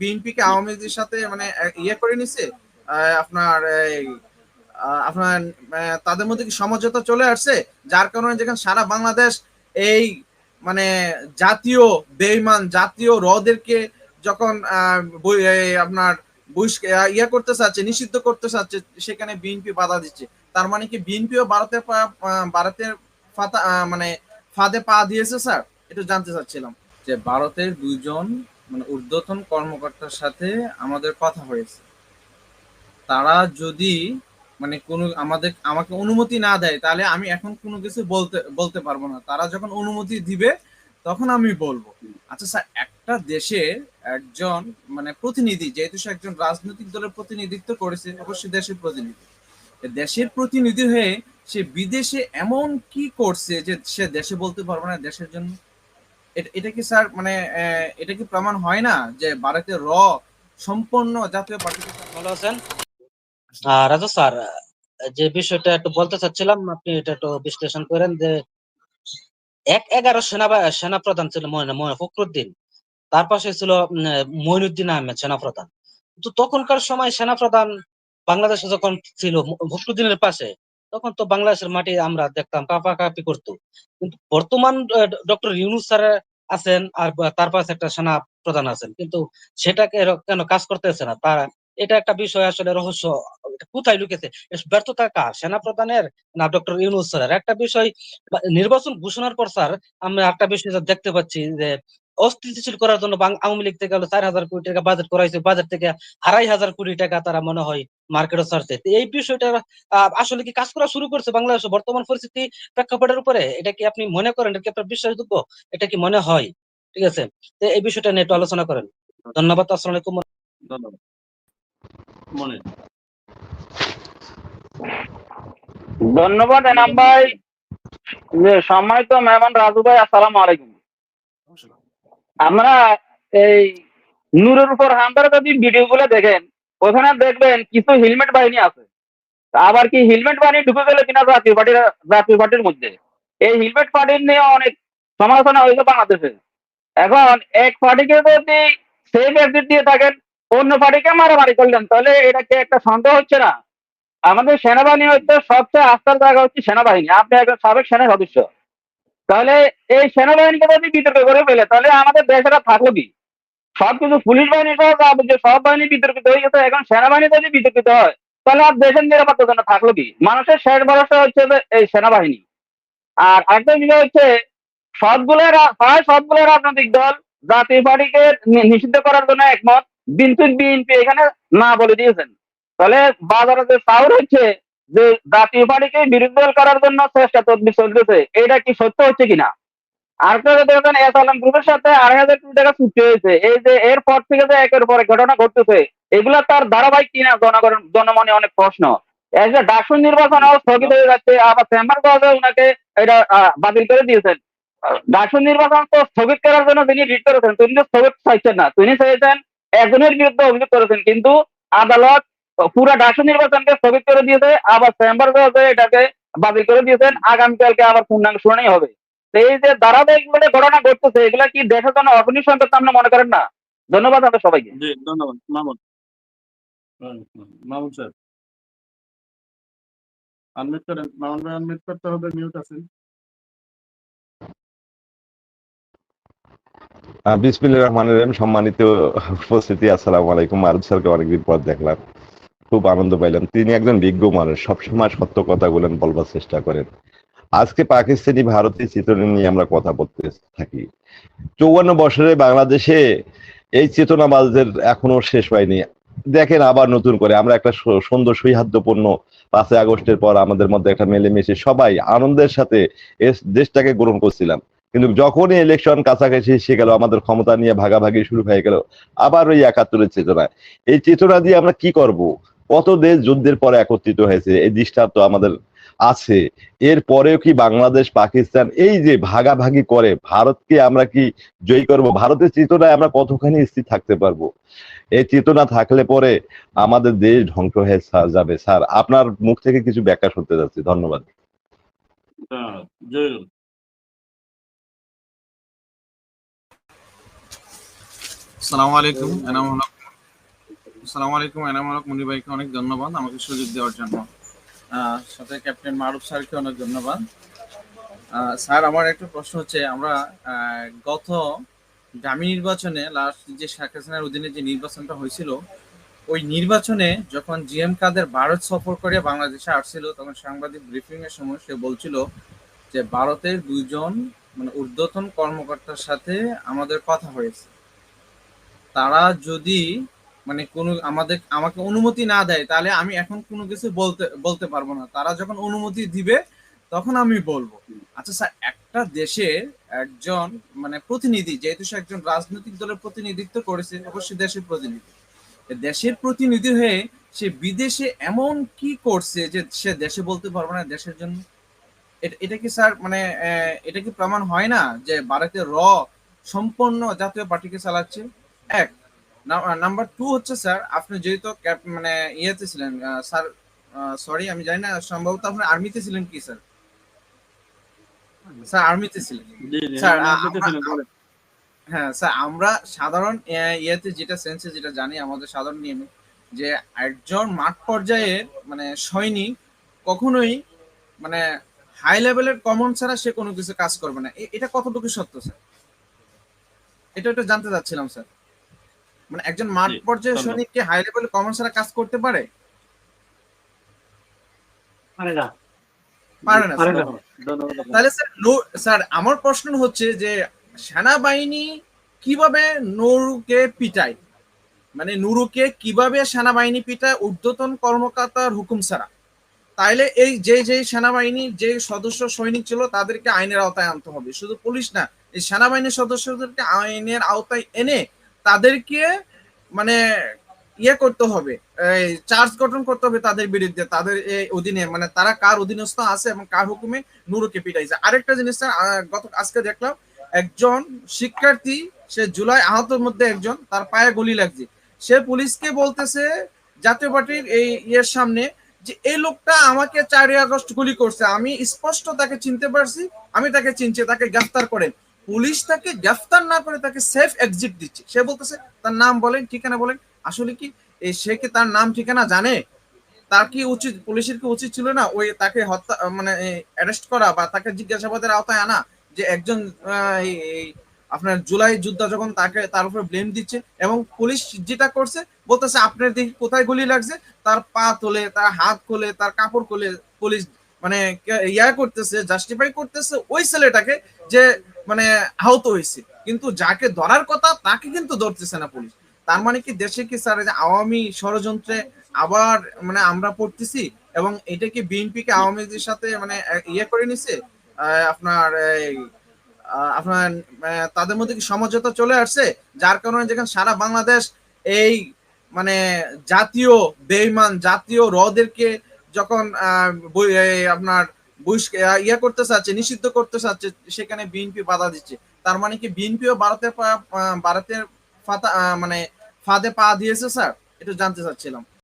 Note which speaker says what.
Speaker 1: BNP কে আওয়ামী লীগের সাথে মানে ইয়ে করে নিছে আপনার আপনার তাদের মধ্যে কি সমঝোতা চলে আসছে? যার কারণে যেখানে সারা বাংলাদেশ এই মানে জাতীয় বেইমান, জাতীয় রদেরকে যখন আপনার ইয়া করতে চাচ্ছে, নিষিদ্ধ করতে চাচ্ছে, সেখানে বিএনপি বাধা দিচ্ছে। তার মানে কি বিএনপিও ভারতের ভারতের ফাতা মানে ফাঁদে পা দিয়েছে, স্যার? এটা জানতে চাচ্ছিলাম। যে ভারতের দুইজন মানে ঊর্ধ্বতন কর্মকর্তার সাথে আমাদের কথা হয়েছে। তারা যদি মানে কোনো আমাদের, আমাকে অনুমতি না দেয়, তাহলে আমি এখন কোনো কিছু বলতে বলতে পারব না। তারা যখন অনুমতি দিবে, তখন আমি বলব। আচ্ছা স্যার, একটা দেশে একজন মানে প্রতিনিধি, যেহেতু সে একজন রাজনৈতিক দলের প্রতিনিধিত্ব করেছে, অবশ্যই দেশের প্রতিনিধি। দেশের প্রতিনিধি হয়ে সে বিদেশে এমন কি করছে যে সে দেশে বলতে পারবে না দেশের জন্য? এটা- কি স্যার মানে এটা কি প্রমাণ হয় না যে ভারতের র সম্পূর্ণ জাতীয় পার্টি
Speaker 2: ভালো আছেন? রাজু স্যার যে বিষয়টা একটু বলতে চাচ্ছিলাম আপনি এটা একটু বিশ্লেষণ করেন যে এক এগারো সেনা সেনা প্রধান ছিল ফখরুদ্দিন তার পাশে ছিল উম, মঈনুদ্দিন আহমেদ সেনা প্রধান কিন্তু তখনকার সময় সেনা প্রধান বাংলাদেশে যখন ছিল ফখরুদ্দিনের পাশে তখন তো বাংলাদেশের মাটি আমরা দেখতাম কাঁপাকাঁপি করতো। কিন্তু বর্তমান ডক্টর ইউনুস স্যার আছেন আর তার পাশে একটা সেনা প্রধান আছেন। কিন্তু সেটাকে কেন কাজ করতেছে না? তারা, এটা একটা বিষয় আসলে রহস্য। কোথায় লুকেছে? ব্যর্থতা কার? সেনা প্রধানের না ডক্টর ইউনুস স্যারের? একটা বিষয় নির্বাচন ঘোষণার পর স্যার, আমরা একটা বিষয় দেখতে পাচ্ছি যে, অস্থিতিশীল করার জন্য আওয়ামী লীগ থেকে হলো চার হাজার কোটি টাকা বাজেট করা হয়েছে বাজেট থেকে আড়াই হাজার কোটি টাকা তারা মনে হয় মার্কেটে ছাড়ছে। তো এই বিষয়টা আসলে কি কাজ করা শুরু করছে বাংলাদেশের বর্তমান পরিস্থিতি প্রেক্ষাপটের উপরে? এটা কি আপনি মনে করেন? এটা কি আপনার বিশ্বাসযোগ্য? এটা কি মনে হয়? ঠিক আছে? তো এই বিষয়টা নিয়ে একটু আলোচনা করেন। ধন্যবাদ আসসালামু আলাইকুম।
Speaker 3: ধন্যবাদ। মনে
Speaker 4: ধন্যবাদ এনাম ভাই। যে সম্মানিত মেহমান রাজু ভাই আসসালামু আলাইকুম। আমরা এই নূরের উপর হামদার যদি ভিডিও গুলো দেখেন। ওখানে দেখবেন কিছু হেলমেট বাহিনী আছে। আবার কি হেলমেট বাহিনী ঢুকে গেল কিনা জাতীয় পার্টির জাতীয় পার্টির মধ্যে। এই হেলমেট পার্টির নিয়ে অনেক সমালোচনা হয়েছে বাংলাদেশে। এখন এক পার্টিকে যদি সেই ব্যক্তি দিয়ে থাকেন, অন্য পার্টিকে মারামারি করলেন, তাহলে এটা কি একটা সন্দেহ হচ্ছে না? আমাদের সেনাবাহিনী হচ্ছে সবচেয়ে আস্থার জায়গা হচ্ছে সেনাবাহিনী। আপনি একজন সাবেক সেনা সদস্য। তাহলে এই সেনাবাহিনীকে যদি বিতর্ক করে ফেলে, তাহলে আমাদের দেশেরা থাকল কি? সবকিছু পুলিশ বাহিনী সহ যা সব বাহিনী বিতর্কিত হয়ে গেছে, এখন সেনাবাহিনী যদি বিতর্কিত হয়, তাহলে আর দেশের নিরাপত্তার জন্য থাকল কি? মানুষের শেষ ভরসা হচ্ছে এই সেনাবাহিনী। আর আরেকটা বিষয় হচ্ছে সবগুলো প্রায় সবগুলো রাজনৈতিক দল জাতীয় পার্টিকে নিষিদ্ধ করার জন্য একমত কিন্তু বিএনপি এখানে না বলে দিয়েছেন। তাহলে বাজারে যে চাউর হচ্ছে, যে জাতীয় পার্টিকে বিরোধী দল করার জন্য চেষ্টা তদবির চলতেছে এটা কি সত্য হচ্ছে কিনা? বাতিল করে দিয়েছেন। ডাকসুর নির্বাচন তো স্থগিত করার জন্য তিনি রিট করেছেন তিনি তো স্থগিত চাইছেন না। তিনি চাইছেন একজনের বিরুদ্ধে অভিযোগ করেছেন, কিন্তু আদালত পুরো ডাকসু নির্বাচনকে স্থগিত করে দিয়েছে, আবার চেম্বার এটাকে বাতিল করে দিয়েছেন। আগামীকালকে আবার পূর্ণাঙ্গ শুনানি হবে। এই যে ধারাবাহিক ভাবে ঘটনা ঘটতেছে এগুলা কি দেশের জন্য অগ্নি সংকট আপনি মনে করেন না? ধন্যবাদ আপনাদের সবাইকে।
Speaker 3: ধন্যবাদ। মামুন। হুম, হুম, মামুন স্যার। আনমিট করেন। মামুন ভাই আনমিট করতে হবে মিউট আছেন।
Speaker 5: বিসমিল্লাহির রহমানির রহিম সম্মানিত উপস্থিতি আসসালামু আলাইকুম। আরব স্যারকে অনেকদিন পর দেখলাম। খুব আনন্দ পাইলাম। তিনি একজন বিজ্ঞ মানুষ সবসময় সত্য কথা বলেন বলবার চেষ্টা করেন। আজকে পাকিস্তানি ভারতের চেতনা নিয়ে আমরা কথা বলতে থাকি। চৌয়ান্ন বছরে বাংলাদেশে এই চেতনাবাজদের এখনও শেষ হয়নি। দেখেন আবার নতুন করে আমরা একটা সুন্দর সৌহার্দ্যপূর্ণ পাঁচই আগস্টের পর আমাদের মধ্যে একটা মেলেমিশে সবাই আনন্দের সাথে দেশটাকে গ্রহণ করছিলাম। কিন্তু যখনই ইলেকশন কাছাকাছি এসে গেল, আমাদের ক্ষমতা নিয়ে ভাগাভাগি শুরু হয়ে গেল, আবার ওই একাত্তরের চেতনা। এই চেতনা দিয়ে আমরা কি করব? কত দেশ যুদ্ধের পরে একত্রিত হয়েছে, এই দৃষ্টান্ত আমাদের আছে। এর পরেও কি বাংলাদেশ পাকিস্তান এই যে ভাগাভাগি করে ভারতকে আমরা কি জয়ী করব? ভারতের চেতনায় আমরা কতখানি স্থির থাকতে পারব? এই চেতনা থাকলে পরে আমাদের দেশ ধ্বংস হয়ে যাবে। স্যার আপনার মুখ থেকে কিছু ব্যাখ্যা শুনতে যাচ্ছি ধন্যবাদ।
Speaker 1: আসসালামু আলাইকুম এনামুল আলাইকুম এনামুল হক মুনি ভাইকে অনেক ধন্যবাদ আমাকে সুযোগ দেওয়ার জন্য। সাথে ক্যাপ্টেন মারুফ স্যারকে অনেক ধন্যবাদ। স্যার, আমার একটা প্রশ্ন হচ্ছে, আমরা গত দামি নির্বাচনে লাস্ট যে শেখ হাসিনার অধীনে যে নির্বাচনটা হয়েছিল, ওই নির্বাচনে যখন জিএম কাদের ভারত সফর করে বাংলাদেশে আসছিল, তখন সাংবাদিক ব্রিফিং এর সময় সে বলছিল যে ভারতের দুইজন মানে ঊর্ধ্বতন কর্মকর্তার সাথে আমাদের কথা হয়েছে। তারা যদি মানে কোনো আমাদের, আমাকে অনুমতি না দেয়, তাহলে আমি এখন কোনো কিছু বলতে বলতে পারব না। তারা যখন অনুমতি দিবে, তখন আমি বলব। আচ্ছা স্যার, একটা দেশে একজন মানে প্রতিনিধি, যেহেতু সে একজন রাজনৈতিক দলের প্রতিনিধিত্ব করেছে, অবশ্যই দেশের প্রতিনিধি। দেশের প্রতিনিধি হয়ে সে বিদেশে এমন কি করছে যে সে দেশে বলতে পারবে না, দেশের জন্য? এটা- কি স্যার মানে এটা কি প্রমাণ হয় না যে ভারতের র সম্পূর্ণ জাতীয় পার্টিকে চালাচ্ছে? এক নাম্বার টু হচ্ছে স্যার আপনি যেহেতু ক্যাপ- মানে ইয়েতে ছিলেন স্যার সরি আমি জানি না সম্ভবত আপনি আর্মিতে ছিলেন কি স্যার স্যার আর্মিতে ছিলেন। স্যার। হ্যাঁ স্যার আমরা সাধারণ ইয়েতে যেটা সেন্সে যেটা জানি আমাদের সাধারণ নিয়মে যে একজন মাঠ পর্যায়ের মানে সৈনিক কখনোই মানে হাই লেভেলের কমন ছাড়া সে কোনো কিছু কাজ করবে না। এটা কতটুকু সত্য স্যার এটা একটু জানতে চাচ্ছিলাম স্যার মানে একজন মাঠ
Speaker 3: জি,
Speaker 1: পর্যায়ের সৈনিক কি হাই লেভেলের কমন ছাড়া কাজ করতে পারে?
Speaker 3: পারে না।
Speaker 1: পারে না। তাহলে স্যার নৌ- স্যার আমার প্রশ্ন হচ্ছে যে সেনাবাহিনী কীভাবে নৌরুকে পিটায়? মানে নুরুকে কীভাবে সেনাবাহিনী পিটায়? ঊর্ধ্বতন কর্মকর্তার হুকুম ছাড়া। তাইলে এই যে যে সেনাবাহিনী যে সদস্য সৈনিক ছিল তাদেরকে আইনের আওতায় আনতে হবে। শুধু পুলিশ না এই সেনাবাহিনীর সদস্যদেরকে আইনের আওতায় এনে তাদেরকে মানে ইয়ে করতে হবে চার্জ গঠন করতে হবে তাদের বিরুদ্ধে, তাদের অধীনে মানে তারা কার অধীনস্থ আছে এবং কার হুকুমে নুরুকে পিটাইছে আরেকটা জিনিস গত আজকে দেখলাম, একজন শিক্ষার্থী, সে জুলাই আহতের মধ্যে একজন, তার পায়ে গলি লাগছে। সে পুলিশকে বলতেছে জাতীয় পার্টির এই ইয়ের সামনে যে, এই লোকটা আমাকে চারই আগস্ট গুলি করছে। আমি স্পষ্ট তাকে চিনতে পারছি, আমি তাকে চিনছি, তাকে গ্রেফতার করেন। পুলিশ তাকে গ্রেফতার না করে তাকে সেফ এক্সিট দিচ্ছে। সে বলতেছে, তার নাম বলেন, ঠিকানা বলেন। আসলে কি সে কি তার নাম, ঠিকানা জানে? তার কি উচিত, পুলিশের কি উচিত ছিল না ওই তাকে হত্যা মানে অ্যারেস্ট করা বা তাকে জিজ্ঞাসাবাদের আওতায় আনা? যে একজন আপনার জুলাই যুদ্ধ যখন তাকে, তার উপরে ব্লেম দিচ্ছে এবং পুলিশ যেটা করছে, বলতেছে, আপনার দেখি কোথায় গুলি লাগছে? তার পা তোলে, তার হাত খোলে, তার কাপড় খোলে পুলিশ মানে ইয়া করতেছে জাস্টিফাই করতেছে ওই ছেলেটাকে যে মানে আহত হয়েছে। কিন্তু যাকে ধরার কথা তাকে কিন্তু ধরতেছে না পুলিশ। তার মানে কি দেশে কি স্যার আওয়ামী ষড়যন্ত্রে আবার মানে আমরা পড়তেছি এবং এটা কি বিএনপি কে আওয়ামী লীগের সাথে মানে ইয়ে করে নিছে? আপনার আপনার তাদের মধ্যে কি সমঝোতা চলে আসছে? যার কারণে যেখানে সারা বাংলাদেশ এই মানে জাতীয় বেইমান, জাতীয় রদেরকে যখন আপনার ইয়া করতে চাচ্ছে, নিষিদ্ধ করতে চাচ্ছে, সেখানে বিএনপি বাধা দিচ্ছে। তার মানে কি বিএনপিও ভারতের ভারতের ফাতা মানে ফাঁদে পা দিয়েছে, স্যার? এটা জানতে চাচ্ছিলাম।